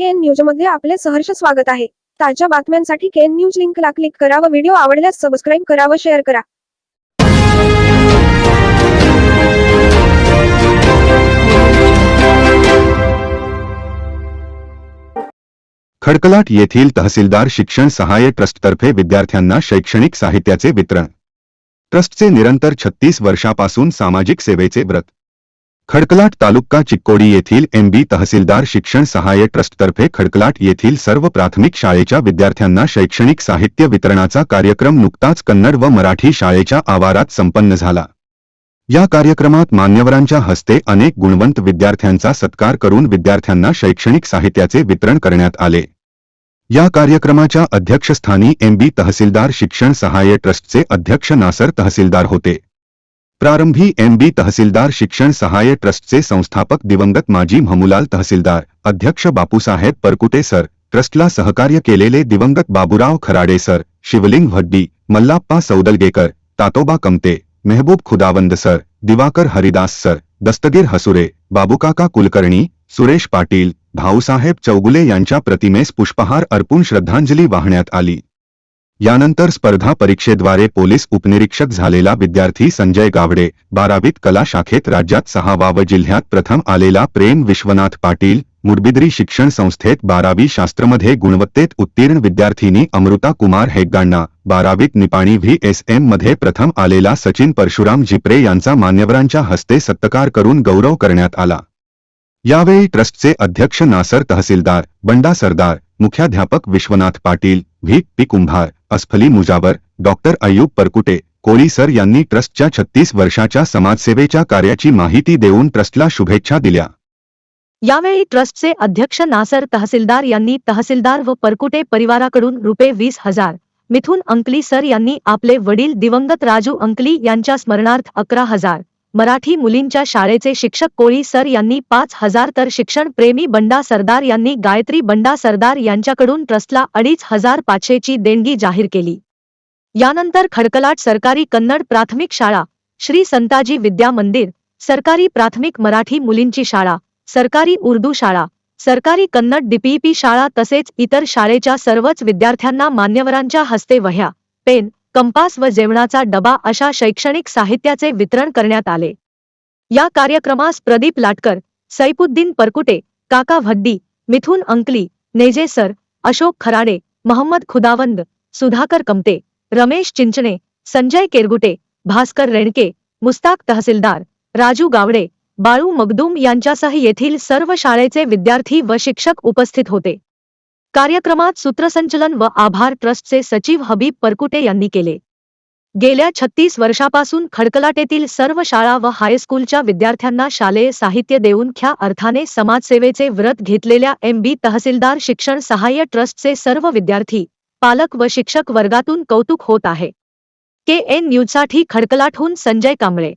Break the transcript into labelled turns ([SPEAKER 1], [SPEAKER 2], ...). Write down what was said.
[SPEAKER 1] केन न्यूजमध्ये आपले सहर्ष स्वागत आहे. ताज्या बातम्यांसाठी केन न्यूज लिंकला क्लिक करा व व्हिडिओ आवडल्यास सबस्क्राईब करा व शेअर करा.
[SPEAKER 2] खडकलाट येथील तहसीलदार शिक्षण सहाय्य ट्रस्टतर्फे विद्यार्थ्यांना शैक्षणिक साहित्याचे वितरण. ट्रस्टचे निरंतर छत्तीस वर्षापासून सामाजिक सेवेचे व्रत. खडकलाट तालुका चिक्कोडी येथील एमबी तहसीलदार शिक्षण सहाय्य ट्रस्टतर्फे खडकलाट येथील सर्व प्राथमिक शाळेच्या विद्यार्थ्यांना शैक्षणिक साहित्य वितरणाचा कार्यक्रम नुकताच कन्नड व मराठी शाळेच्या आवारात संपन्न झाला. या कार्यक्रमात मान्यवरांच्या हस्ते अनेक गुणवंत विद्यार्थ्यांचा सत्कार करून विद्यार्थ्यांना शैक्षणिक साहित्याचे वितरण करण्यात आले. या कार्यक्रमाच्या अध्यक्षस्थानी एमबी तहसीलदार शिक्षण सहाय्य ट्रस्टचे अध्यक्ष नासर तहसीलदार होते. प्रारंभी एम बी तहसीलदार शिक्षण सहाय्य ट्रस्टचे संस्थापक दिवंगत माजी महमुलाल तहसीलदार अध्यक्ष बापूसाहेब परकुटे सर ट्रस्टला सहकार्य केलेले दिवंगत Baburao Kharade sir Shivling Bhaddi Mallappa Saudalgekar Tatoba Kamate Mehboob Khudavand sir Diwakar Haridas sir Dastagir Hasure Babukaka Kulkarni Suresh Patil Bhausaheb Chougule यांच्या प्रतिमेस पुष्पहार अर्पून श्रद्धांजली वाहण्यात आली. यानंतर स्पर्धा परीक्षेद्वारे पोलीस उपनिरीक्षक झालेला विद्यार्थी संजय गावडे बारावीत कला शाखेत राज्यात सहावा व जिल्ह्यात प्रथम आलेला प्रेम विश्वनाथ पाटील मुडबिद्री शिक्षण संस्थेत बारावी शास्त्रमध्ये गुणवत्तेत उत्तीर्ण विद्यार्थिनी अमृता कुमार हेग्गांना बारावीत निपाणी व्ही एस एममध्ये प्रथम आलेला सचिन परशुराम जिप्रे यांचा मान्यवरांच्या हस्ते सत्कार करून गौरव करण्यात आला. यावेळी ट्रस्टचे अध्यक्ष नासर तहसीलदार बंडा सरदार मुख्याध्यापक Vishwanath Patil V P Kumbhar Asfali Mujawar doctor Ayyub Parkute Koli sir यांनी ट्रस्टच्या छत्तीस वर्षाच्या समाजसेवेच्या कार्याची माहिती देऊन ट्रस्टला शुभेच्छा दिल्या.
[SPEAKER 3] यावेळी ट्रस्टचे अध्यक्ष नासर तहसीलदार यांनी तहसीलदार व परकुटे परिवाराकडून रुपये वीस हजार मिथुन अंकली सर यांनी आपले वडील दिवंगत राजू अंकली यांच्या स्मरणार्थ अकरा हजार मराठी मुलींच्या शाळेचे शिक्षक कोळी सर यांनी पाच हजार तर शिक्षण प्रेमी बंडा सरदार यांनी गायत्री बंडा सरदार यांच्याकडून ट्रस्टला अडीच हजार पाचशेची देणगी जाहीर केली. यानंतर खडकलाट सरकारी कन्नड प्राथमिक शाळा श्री संताजी विद्या मंदिर सरकारी प्राथमिक मराठी मुलींची शाळा सरकारी उर्दू शाळा सरकारी कन्नड डीपीपी शाळा तसेच इतर शाळेच्या सर्वच विद्यार्थ्यांना मान्यवरांच्या हस्ते वह्या पेन कंपास व जेवणाचा डबा अशा शैक्षणिक साहित्याचे वितरण करण्यात आले. या कार्यक्रमास प्रदीप लाटकर सैपुद्दीन परकुटे काका भड्डी मिथुन अंकली नेजे सर अशोक खराडे महम्मद खुदावंद सुधाकर कमते रमेश चिंचणे संजय केरगुटे भास्कर रेणके मुस्ताक तहसीलदार राजू गावडे बाळू मगदूम यांच्यासह येथील सर्व शाळेचे विद्यार्थी व शिक्षक उपस्थित होते. कार्यक्रमात सूत्रसंचलन व आभार ट्रस्टचे सचिव हबीब परकुटे यांनी केले. गेल्या छत्तीस वर्षापासून खडकलाटेतील सर्व शाळा व हायस्कूलच्या विद्यार्थ्यांना शालेय साहित्य देऊन ख्या अर्थाने समाजसेवेचे व्रत घेतलेल्या एम बी तहसीलदार शिक्षण सहाय्य ट्रस्टचे सर्व विद्यार्थी पालक व शिक्षक वर्गातून कौतुक होत आहे. के एन न्यूजसाठी खडकलाटहून संजय कांबळे.